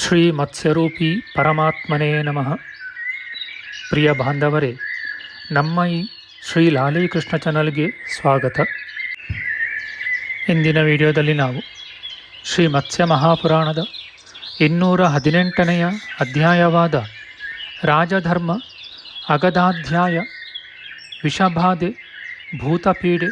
ಶ್ರೀ ಮತ್ಸ್ಯರೂಪಿ ಪರಮಾತ್ಮನೇ ನಮಃ. ಪ್ರಿಯ ಬಾಂಧವರೇ, ನಮ್ಮ ಈ ಶ್ರೀ ಲಾಲೀಕೃಷ್ಣ ಚಾನಲ್ಗೆ ಸ್ವಾಗತ. ಇಂದಿನ ವಿಡಿಯೋದಲ್ಲಿ ನಾವು ಶ್ರೀ ಮತ್ಸ್ಯ ಮಹಾಪುರಾಣದ ಇನ್ನೂರ ಹದಿನೆಂಟನೆಯ ಅಧ್ಯಾಯವಾದ ರಾಜಧರ್ಮ ಅಗದಾಧ್ಯಾಯ ವಿಷಬಾಧೆ ಭೂತಪೀಡೆ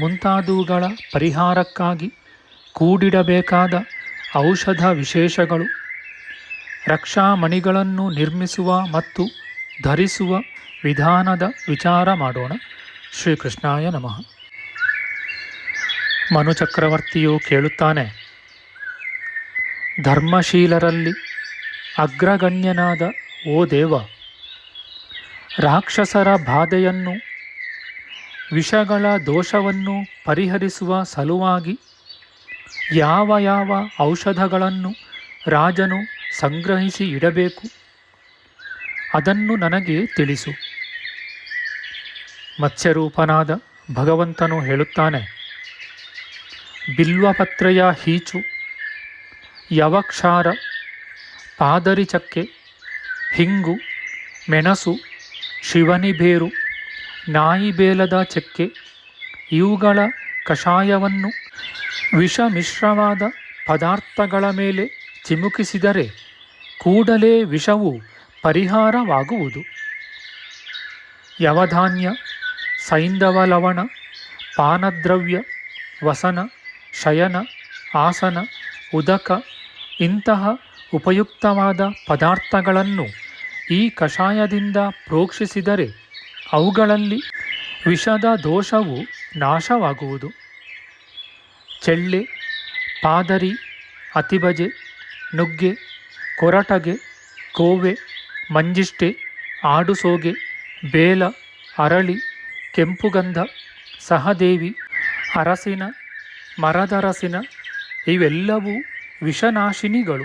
ಮುಂತಾದವುಗಳ ಪರಿಹಾರಕ್ಕಾಗಿ ಕೂಡಿಡಬೇಕಾದ ಔಷಧ ವಿಶೇಷಗಳು ರಕ್ಷಾಮಣಿಗಳನ್ನು ನಿರ್ಮಿಸುವ ಮತ್ತು ಧರಿಸುವ ವಿಧಾನದ ವಿಚಾರ ಮಾಡೋಣ. ಶ್ರೀಕೃಷ್ಣಾಯ ನಮಃ. ಮನುಚಕ್ರವರ್ತಿಯು ಕೇಳುತ್ತಾನೆ, ಧರ್ಮಶೀಲರಲ್ಲಿ ಅಗ್ರಗಣ್ಯನಾದ ಓ ದೇವ, ರಾಕ್ಷಸರ ಬಾಧೆಯನ್ನು, ವಿಷಗಳ ದೋಷವನ್ನು ಪರಿಹರಿಸುವ ಸಲುವಾಗಿ ಯಾವ ಯಾವ ಔಷಧಗಳನ್ನು ರಾಜನು ಸಂಗ್ರಹಿಸಿ ಇಡಬೇಕು. ಅದನ್ನು ನನಗೆ ತಿಳಿಸು. ಮತ್ಸ್ಯರೂಪನಾದ ಭಗವಂತನು ಹೇಳುತ್ತಾನೆ, ಬಿಲ್ವಪತ್ರೆಯ ಹೀಚು, ಯವಕ್ಷಾರ, ಪಾದರಿಚಕ್ಕೆ, ಹಿಂಗು, ಮೆಣಸು, ಶಿವನಿಬೇರು, ನಾಯಿಬೇಲದ ಚಕ್ಕೆ, ಇವುಗಳ ಕಷಾಯವನ್ನು ವಿಷಮಿಶ್ರವಾದ ಪದಾರ್ಥಗಳ ಮೇಲೆ ಚಿಮುಕಿಸಿದರೆ ಕೂಡಲೇ ವಿಷವು ಪರಿಹಾರವಾಗುವುದು. ಯವಧಾನ್ಯ ಸೈಂಧವ ಲವಣ ಪಾನದ್ರವ್ಯ, ವಸನ, ಶಯನ, ಆಸನ, ಉದಕ ಇಂತಹ ಉಪಯುಕ್ತವಾದ ಪದಾರ್ಥಗಳನ್ನು ಈ ಕಷಾಯದಿಂದ ಪ್ರೋಕ್ಷಿಸಿದರೆ ಅವುಗಳಲ್ಲಿ ವಿಷದ ದೋಷವು ನಾಶವಾಗುವುದು. ಚೆಳ್ಳೆ, ಪಾದರಿ, ಅತಿಬಜೆ, ನುಗ್ಗೆ ಕೊರಟಗೆ, ಕೋವೆ ಮಂಜಿಷ್ಟೆ ಆಡುಸೋಗೆ, ಬೇಲ, ಅರಳಿ, ಕೆಂಪುಗಂಧ, ಸಹದೇವಿ, ಅರಸಿನ, ಮರದರಸಿನ ಇವೆಲ್ಲವೂ ವಿಷನಾಶಿನಿಗಳು.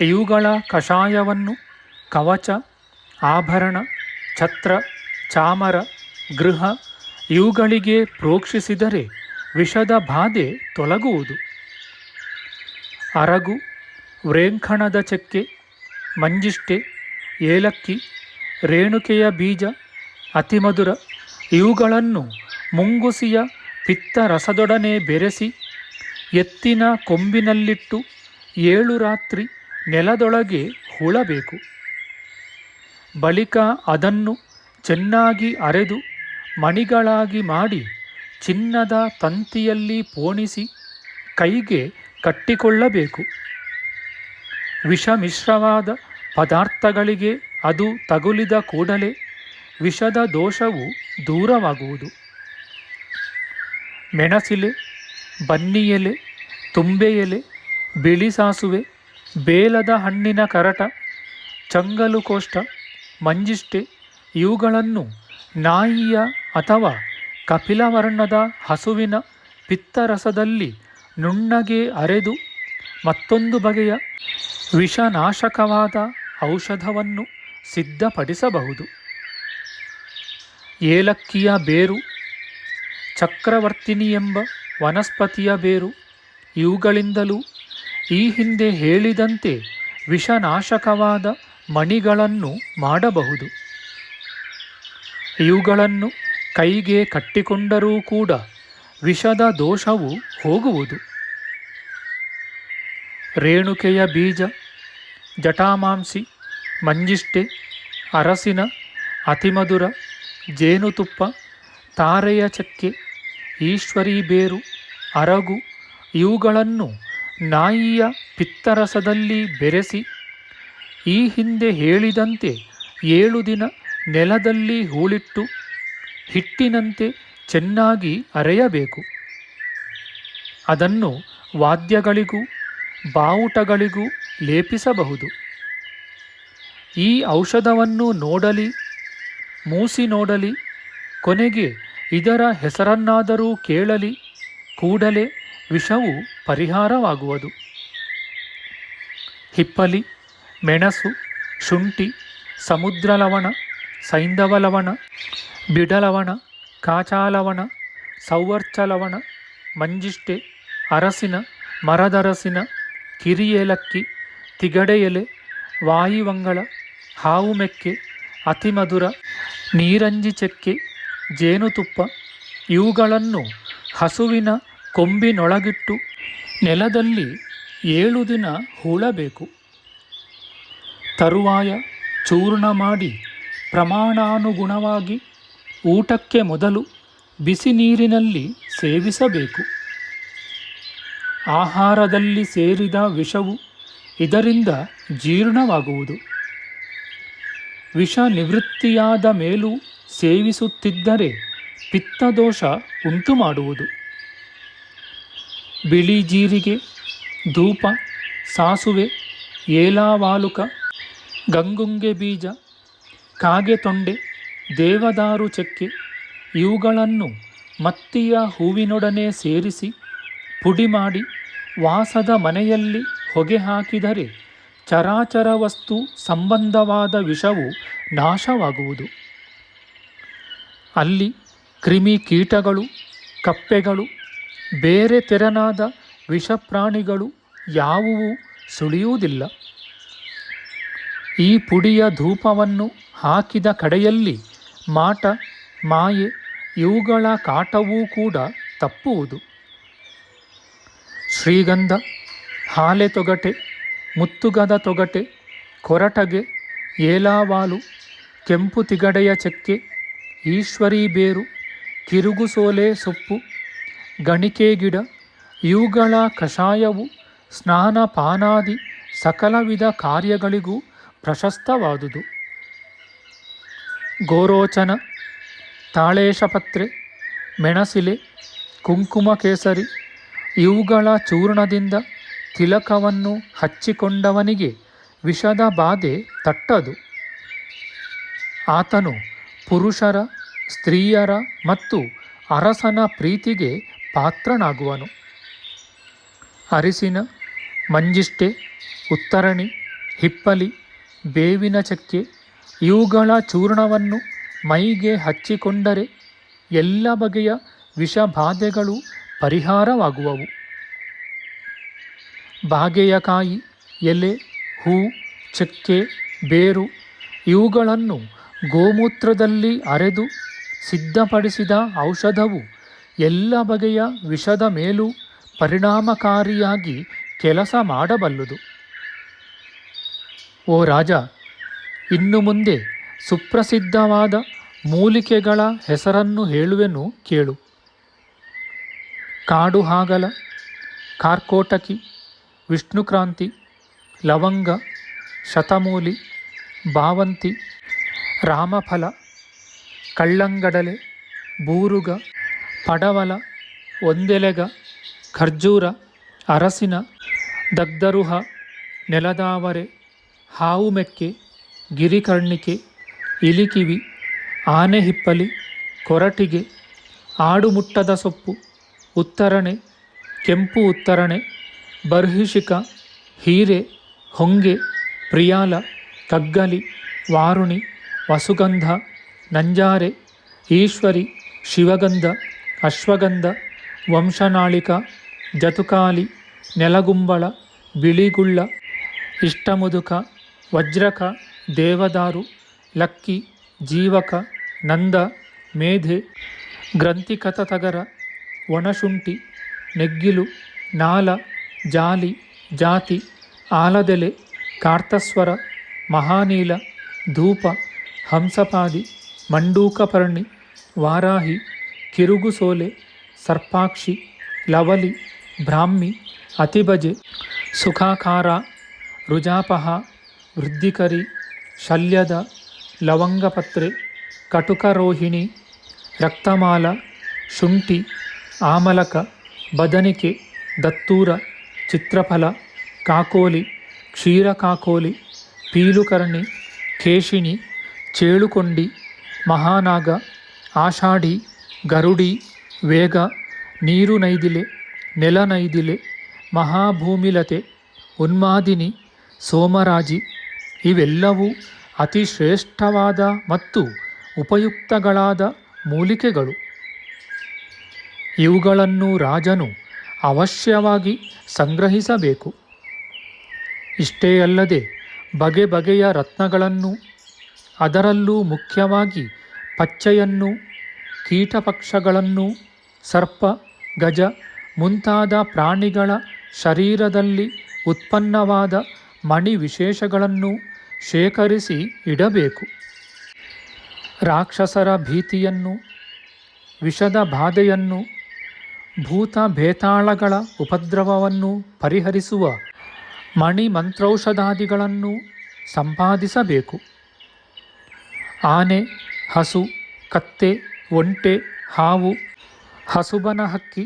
ಇವುಗಳ ಕಷಾಯವನ್ನು ಕವಚ, ಆಭರಣ, ಛತ್ರ, ಚಾಮರ, ಗೃಹ ಇವುಗಳಿಗೆ ಪ್ರೋಕ್ಷಿಸಿದರೆ ವಿಷದ ಬಾಧೆ ತೊಲಗುವುದು. ಅರಗು ವ್ರೇಂಖಣದ ಚಕ್ಕೆ ಮಂಜಿಷ್ಟೆ ಏಲಕ್ಕಿ, ರೇಣುಕೆಯ ಬೀಜ, ಅತಿಮಧುರ, ಇವುಗಳನ್ನು ಮುಂಗುಸಿಯ ಪಿತ್ತ ರಸದೊಡನೆ ಬೆರೆಸಿ ಎತ್ತಿನ ಕೊಂಬಿನಲ್ಲಿಟ್ಟು ಏಳು ರಾತ್ರಿ ನೆಲದೊಳಗೆ ಹೂಳಬೇಕು. ಬಳಿಕ ಅದನ್ನು ಚೆನ್ನಾಗಿ ಅರೆದು ಮಣಿಗಳಾಗಿ ಮಾಡಿ ಚಿನ್ನದ ತಂತಿಯಲ್ಲಿ ಪೋಣಿಸಿ ಕೈಗೆ ಕಟ್ಟಿಕೊಳ್ಳಬೇಕು. ವಿಷಮಿಶ್ರವಾದ ಪದಾರ್ಥಗಳಿಗೆ ಅದು ತಗುಲಿದ ಕೂಡಲೇ ವಿಷದ ದೋಷವು ದೂರವಾಗುವುದು. ಮೆಣಸಿಲೆ ಬನ್ನಿ ಎಲೆ ತುಂಬೆ ಎಲೆ ಬಿಳಿ ಸಾಸುವೆ, ಬೇಲದ ಹಣ್ಣಿನ ಕರಟ ಚಂಗಲು ಕೋಷ್ಟ ಮಂಜಿಷ್ಟೆ ಇವುಗಳನ್ನು ನಾಯಿಯ ಅಥವಾ ಕಪಿಲವರ್ಣದ ಹಸುವಿನ ಪಿತ್ತರಸದಲ್ಲಿ ನುಣ್ಣಗೆ ಅರೆದು ಮತ್ತೊಂದು ಬಗೆಯ ವಿಷನಾಶಕವಾದ ಔಷಧವನ್ನು ಸಿದ್ಧಪಡಿಸಬಹುದು. ಏಲಕ್ಕಿಯ ಬೇರು, ಚಕ್ರವರ್ತಿನಿ ಎಂಬ ವನಸ್ಪತಿಯ ಬೇರು, ಇವುಗಳಿಂದಲೂ ಈ ಹಿಂದೆ ಹೇಳಿದಂತೆ ವಿಷನಾಶಕವಾದ ಮಣಿಗಳನ್ನು ಮಾಡಬಹುದು. ಇವುಗಳನ್ನು ಕೈಗೆ ಕಟ್ಟಿಕೊಂಡರೂ ಕೂಡ ವಿಷದ ದೋಷವು ಹೋಗುವುದು. ರೇಣುಕೆಯ ಬೀಜ ಜಟಾಮಾಂಸಿ ಮಂಜಿಷ್ಟೆ ಅರಸಿನ, ಅತಿಮಧುರ, ಜೇನುತುಪ್ಪ, ತಾರೆಯ ಚಕ್ಕೆ, ಈಶ್ವರಿ ಬೇರು, ಅರಗು ಇವುಗಳನ್ನು ನಾಯಿಯ ಪಿತ್ತರಸದಲ್ಲಿ ಬೆರೆಸಿ ಈ ಹಿಂದೆ ಹೇಳಿದಂತೆ ಏಳು ದಿನ ನೆಲದಲ್ಲಿ ಹೂಳಿಟ್ಟು ಹಿಟ್ಟಿನಂತೆ ಚೆನ್ನಾಗಿ ಅರೆಯಬೇಕು. ಅದನ್ನು ವಾದ್ಯಗಳಿಗೂ, ಬಾವುಟಗಳಿಗೂ ಲೇಪಿಸಬಹುದು. ಈ ಔಷಧವನ್ನು ನೋಡಲಿ, ಮೂಸಿ ನೋಡಲಿ, ಕೊನೆಗೆ ಇದರ ಹೆಸರನ್ನಾದರೂ ಕೇಳಲಿ, ಕೂಡಲೇ ವಿಷವು ಪರಿಹಾರವಾಗುವುದು. ಹಿಪ್ಪಲಿ, ಮೆಣಸು, ಶುಂಠಿ, ಸಮುದ್ರ ಲವಣ ಸೈಂಧವ ಲವಣ ಬಿಡಲವಣ ಕಾಚಾಲವಣ ಸೌವರ್ಚ ಲವಣ, ಮಂಜಿಷ್ಟೆ, ಅರಸಿನ ಮರದರಸಿನ ಕಿರಿಯೇಲಕ್ಕಿ ತಿಗಡೆ ಎಲೆ ವಾಯುವಂಗಳ ಹಾವು ಮೆಕ್ಕೆ ಅತಿಮಧುರ ನೀರಂಜಿ ಚೆಕ್ಕೆ ಜೇನುತುಪ್ಪ ಇವುಗಳನ್ನು ಹಸುವಿನ ಕೊಂಬಿನೊಳಗಿಟ್ಟು ನೆಲದಲ್ಲಿ ಏಳು ದಿನ ಹೂಳಬೇಕು. ತರುವಾಯ ಚೂರ್ಣ ಮಾಡಿ ಪ್ರಮಾಣಾನುಗುಣವಾಗಿ ಊಟಕ್ಕೆ ಮೊದಲು ಬಿಸಿ ನೀರಿನಲ್ಲಿ ಸೇವಿಸಬೇಕು. ಆಹಾರದಲ್ಲಿ ಸೇರಿದ ವಿಷವು ಇದರಿಂದ ಜೀರ್ಣವಾಗುವುದು. ವಿಷ ನಿವೃತ್ತಿಯಾದ ಮೇಲೂ ಸೇವಿಸುತ್ತಿದ್ದರೆ ಪಿತ್ತದೋಷ ಉಂಟು ಮಾಡುವುದು ಬಿಳಿ ಜೀರಿಗೆ, ಧೂಪ, ಸಾಸುವೆ, ಏಲಾವಾಲುಕ, ಗಂಗುಂಗೆ ಬೀಜ, ಕಾಗೆ ತೊಂಡೆ, ದೇವದಾರು ಚಕ್ಕೆ ಇವುಗಳನ್ನು ಮತ್ತಿಯ ಹೂವಿನೊಡನೆ ಸೇರಿಸಿ ಪುಡಿ ಮಾಡಿ ವಾಸದ ಮನೆಯಲ್ಲಿ ಹೊಗೆ ಹಾಕಿದರೆ ಚರಾಚರ ವಸ್ತು ಸಂಬಂಧವಾದ ವಿಷವು ನಾಶವಾಗುವುದು. ಅಲ್ಲಿ ಕ್ರಿಮಿ ಕೀಟಗಳು, ಕಪ್ಪೆಗಳು, ಬೇರೆ ತೆರನಾದ ವಿಷಪ್ರಾಣಿಗಳು ಯಾವುವು ಸುಳಿಯುವುದಿಲ್ಲ. ಈ ಪುಡಿಯ ಧೂಪವನ್ನು ಹಾಕಿದ ಕಡೆಯಲ್ಲಿ ಮಾಟ, ಮಾಯೆ, ಇವುಗಳ ಕಾಟವೂ ಕೂಡ ತಪ್ಪುವುದು. ಶ್ರೀಗಂಧ ಹಾಲೆ ತೊಗಟೆ, ಮುತ್ತುಗದ ತೊಗಟೆ, ಕೊರಟಗೆ, ಏಲಾವಾಲು, ಕೆಂಪು ತಿಗಡೆಯ ಚಕ್ಕೆ, ಈಶ್ವರಿ ಬೇರು ಕಿರುಗುಸೋಲೆ ಸೊಪ್ಪು, ಗಣಿಕೆ ಗಿಡ, ಇವುಗಳ ಕಷಾಯವು, ಸ್ನಾನ ಪಾನಾದಿ ಸಕಲ ವಿಧ ಕಾರ್ಯಗಳಿಗೂ ಪ್ರಶಸ್ತವಾದುದು. ಗೋರೋಚನ, ತಾಳೇಶಪತ್ರೆ, ಮೆಣಸಿಲೆ ಕುಂಕುಮ ಕೇಸರಿ ಇವುಗಳ ಚೂರ್ಣದಿಂದ ತಿಲಕವನ್ನು ಹಚ್ಚಿಕೊಂಡವನಿಗೆ ವಿಷದ ಬಾಧೆ ತಟ್ಟದು. ಆತನು ಪುರುಷರ, ಸ್ತ್ರೀಯರ ಮತ್ತು ಅರಸನ ಪ್ರೀತಿಗೆ ಪಾತ್ರನಾಗುವನು. ಅರಿಸಿನ ಮಂಜಿಷ್ಟೆ ಉತ್ತರಣಿ, ಹಿಪ್ಪಲಿ, ಬೇವಿನ ಚಕ್ಕೆ, ಇವುಗಳ ಚೂರ್ಣವನ್ನು ಮೈಗೆ ಹಚ್ಚಿಕೊಂಡರೆ ಎಲ್ಲ ಬಗೆಯ ವಿಷಬಾಧೆಗಳು ಪರಿಹಾರವಾಗುವವು. ಬಾಗೆಯಕಾಯಿ ಎಲೆ ಹೂ, ಚಕ್ಕೆ, ಬೇರು ಇವುಗಳನ್ನು ಗೋಮೂತ್ರದಲ್ಲಿ ಅರೆದು ಸಿದ್ಧಪಡಿಸಿದ ಔಷಧವು ಎಲ್ಲ ಬಗೆಯ ವಿಷದ ಮೇಲೂ ಪರಿಣಾಮಕಾರಿಯಾಗಿ ಕೆಲಸ ಮಾಡಬಲ್ಲುದು. ಓ ರಾಜ, ಇನ್ನು ಮುಂದೆ ಸುಪ್ರಸಿದ್ಧವಾದ ಮೂಲಿಕೆಗಳ ಹೆಸರನ್ನು ಹೇಳುವೆನು ಕೇಳು. ಕಾಡು ಹಾಗಲ ಕಾರ್ಕೋಟಕಿ ವಿಷ್ಣುಕ್ರಾಂತಿ ಲವಂಗ, ಶತಮೂಲಿ ಬಾವಂತಿ ರಾಮಫಲ, ಕಳ್ಳಂಗಡಲೆ, ಬೂರುಗ, ಪಡವಲ, ಒಂದೆಲೆಗ, ಖರ್ಜೂರ, ಅರಸಿನ, ದಗ್ಧರುಹ, ನೆಲದಾವರೆ ಹಾವು ಮೆಕ್ಕೆ ಗಿರಿಕರ್ಣಿಕೆ, ಇಲಿಕಿವಿ ಆನೆ ಹಿಪ್ಪಲಿ ಕೊರಟಿಗೆ, ಆಡುಮುಟ್ಟದ ಸೊಪ್ಪು, ಉತ್ತರಣೆ, ಕೆಂಪು ಉತ್ತರಣೆ. ಬರ್ಹಿಷಿಕ ಹೀರೆ, ಹೊಂಗೆ, ಪ್ರಿಯಾಲ, ಕಗ್ಗಲಿ, ವಾರುಣಿ, ವಸುಗಂಧ, ನಂಜಾರೆ, ಈಶ್ವರಿ, ಶಿವಗಂಧ, ಅಶ್ವಗಂಧ, ವಂಶನಾಳಿಕ, ಜತುಕಾಲಿ, ನೆಲಗುಂಬಳ, ಬಿಳಿಗುಳ್ಳ, ಇಷ್ಟಮುದುಕ, ವಜ್ರಕ, ದೇವದಾರು, ಲಕ್ಕಿ, ಜೀವಕ, ನಂದ, ಮೇಧೆ, ಗ್ರಂಥಿಕತಗರ, ಒಣಶುಂಠಿ, ನೆಗ್ಗಿಲು, ನಾಲ ಜಾಲಿ, ಜಾತಿ, ಆಲದೆಲೆ, ಕಾರ್ತಸ್ವರ, ಮಹಾನೀಲ, ಧೂಪ, ಹಂಸಪಾದಿ, ಮಂಡೂಕಪರ್ಣಿ, ವಾರಾಹಿ, ಕಿರುಗುಸೋಲೆ, ಸರ್ಪಾಕ್ಷಿ, ಲವಲಿ, ಬ್ರಾಹ್ಮಿ ಅತಿಭಜೆ ಸುಖಾಕಾರ, ರುಜಾಪಹ, ವೃದ್ಧಿಕರಿ, ಶಲ್ಯದ, ಲವಂಗಪತ್ರೆ, ಕಟುಕರೋಹಿಣಿ, ರಕ್ತಮಾಲ, ಶುಂಠಿ, ಆಮಲಕ, ಬದನಿಕೆ, ದತ್ತೂರ ಚಿತ್ರಫಲ, ಕಾಕೋಲಿ ಕ್ಷೀರಕಾಕೋಲಿ ಪೀಲುಕರ್ಣಿ, ಕೇಶಿಣಿ, ಚೇಳುಕೊಂಡಿ, ಮಹಾನಾಗ, ಆಷಾಢಿ, ಗರುಡಿ, ವೇಗ, ನೀರು ನೈದಿಲೆ, ನೆಲ ನೈದಿಲೆ, ಮಹಾಭೂಮಿಲತೆ, ಉನ್ಮಾದಿನಿ, ಸೋಮರಾಜಿ ಇವೆಲ್ಲವೂ ಅತಿ ಶ್ರೇಷ್ಠವಾದ ಮತ್ತು ಉಪಯುಕ್ತಗಳಾದ ಮೂಲಿಕೆಗಳು. ಇವುಗಳನ್ನು ರಾಜನು ಅವಶ್ಯವಾಗಿ ಸಂಗ್ರಹಿಸಬೇಕು. ಇಷ್ಟೇ ಅಲ್ಲದೆ ಬಗೆ ಬಗೆಯ ರತ್ನಗಳನ್ನು, ಅದರಲ್ಲೂ ಮುಖ್ಯವಾಗಿ ಪಚ್ಚೆಯನ್ನು, ಕೀಟಪಕ್ಷಗಳನ್ನು, ಸರ್ಪ, ಗಜ ಮುಂತಾದ ಪ್ರಾಣಿಗಳ ಶರೀರದಲ್ಲಿ ಉತ್ಪನ್ನವಾದ ಮಣಿ ವಿಶೇಷಗಳನ್ನು ಶೇಖರಿಸಿ ಇಡಬೇಕು. ರಾಕ್ಷಸರ ಭೀತಿಯನ್ನು, ವಿಷದ ಬಾಧೆಯನ್ನು ಭೂತ ಭೇತಾಳಗಳ ಉಪದ್ರವವನ್ನು ಪರಿಹರಿಸುವ ಮಣಿ ಮಂತ್ರೌಷಧಾದಿಗಳನ್ನು ಸಂಪಾದಿಸಬೇಕು. ಆನೆ, ಹಸು, ಕತ್ತೆ, ಒಂಟೆ, ಹಾವು, ಹಸುಬನ ಹಕ್ಕಿ,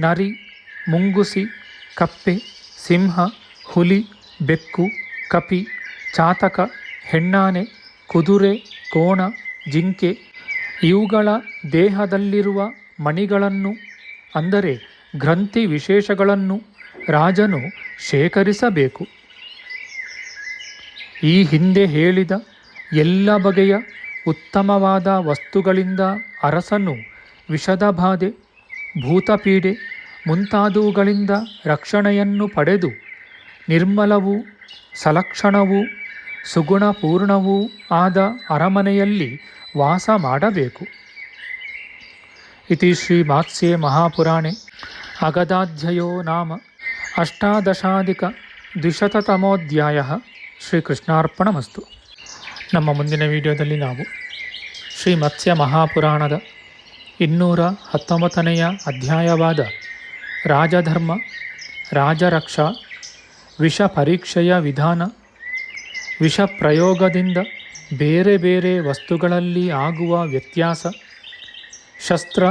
ನರಿ, ಮುಂಗುಸಿ, ಕಪ್ಪೆ, ಸಿಂಹ, ಹುಲಿ, ಬೆಕ್ಕು, ಕಪಿ, ಚಾತಕ, ಹೆಣ್ಣಾನೆ, ಕುದುರೆ, ಕೋಣ, ಜಿಂಕೆ, ಇವುಗಳ ದೇಹದಲ್ಲಿರುವ ಮಣಿಗಳನ್ನು ಅಂದರೆ ಗ್ರಂಥಿ ವಿಶೇಷಗಳನ್ನು ರಾಜನು ಶೇಖರಿಸಬೇಕು. ಈ ಹಿಂದೆ ಹೇಳಿದ ಎಲ್ಲ ಬಗೆಯ ಉತ್ತಮವಾದ ವಸ್ತುಗಳಿಂದ ಅರಸನು ವಿಷದ ಬಾಧೆ, ಭೂತಪೀಡೆ ಮುಂತಾದವುಗಳಿಂದ ರಕ್ಷಣೆಯನ್ನು ಪಡೆದು ನಿರ್ಮಲವೂ ಸಲಕ್ಷಣವೂ ಸುಗುಣಪೂರ್ಣವೂ ಆದ ಅರಮನೆಯಲ್ಲಿ ವಾಸ ಮಾಡಬೇಕು. ಇತಿ ಶ್ರೀ ಮಾತ್ಸ್ಯೇ ಮಹಾಪುರಾಣೆ ಅಗದಾಧ್ಯಯೋ ನಾಮ ಅಷ್ಟಾದಶಾಧಿಕ ದ್ವಿಶತತಮೋಧ್ಯಾಯ ಶ್ರೀಕೃಷ್ಣಾರ್ಪಣಮಸ್ತು ನಮ್ಮ ಮುಂದಿನ ವಿಡಿಯೋದಲ್ಲಿ ನಾವು ಶ್ರೀ ಮತ್ಸ್ಯ ಮಹಾಪುರಾಣದ ಇನ್ನೂರ ಹತ್ತೊಂಬತ್ತನೆಯ ಅಧ್ಯಾಯವಾದ ರಾಜಧರ್ಮ, ರಾಜರಕ್ಷಾ ವಿಷ ಪರೀಕ್ಷೆಯ ವಿಧಾನ ವಿಷ ಪ್ರಯೋಗದಿಂದ ಬೇರೆ ಬೇರೆ ವಸ್ತುಗಳಲ್ಲಿ ಆಗುವ ವ್ಯತ್ಯಾಸ ಶಸ್ತ್ರ,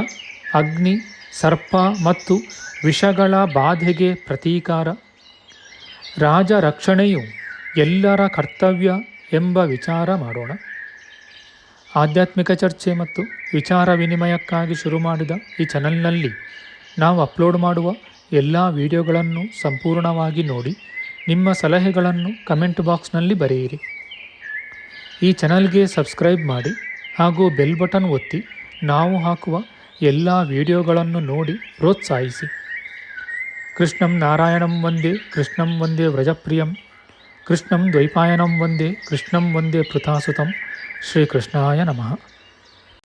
ಅಗ್ನಿ, ಸರ್ಪ ಮತ್ತು ವಿಷಗಳ ಬಾಧೆಗೆ ಪ್ರತೀಕಾರ. ರಾಜ ರಕ್ಷಣೆಯು ಎಲ್ಲರ ಕರ್ತವ್ಯ ಎಂಬ ವಿಚಾರ ಮಾಡೋಣ. ಆಧ್ಯಾತ್ಮಿಕ ಚರ್ಚೆ ಮತ್ತು ವಿಚಾರ ವಿನಿಮಯಕ್ಕಾಗಿ ಶುರು ಮಾಡಿದ ಈ ಚಾನಲ್ನಲ್ಲಿ ನಾವು ಅಪ್ಲೋಡ್ ಮಾಡುವ ಎಲ್ಲ ವಿಡಿಯೋಗಳನ್ನು ಸಂಪೂರ್ಣವಾಗಿ ನೋಡಿ, ನಿಮ್ಮ ಸಲಹೆಗಳನ್ನು ಕಮೆಂಟ್ ಬಾಕ್ಸ್ನಲ್ಲಿ ಬರೆಯಿರಿ. ಈ ಚಾನಲ್ಗೆ ಸಬ್ಸ್ಕ್ರೈಬ್ ಮಾಡಿ ಹಾಗೂ ಬೆಲ್ ಬಟನ್ ಒತ್ತಿ ನಾವು ಹಾಕುವ ಎಲ್ಲ ವಿಡಿಯೋಗಳನ್ನು ನೋಡಿ ಪ್ರೋತ್ಸಾಹಿಸಿ. ಕೃಷ್ಣಂ ನಾರಾಯಣಂ ವಂದೇ, ಕೃಷ್ಣಂ ವಂದೇ ವ್ರಜಪ್ರಿಯಂ, ಕೃಷ್ಣಂ ದ್ವೈಪಾಯನಂ ವಂದೇ, ಕೃಷ್ಣಂ ವಂದೇ ಪೃಥಾಸುತಂ ಶ್ರೀಕೃಷ್ಣಾಯ ನಮಃ.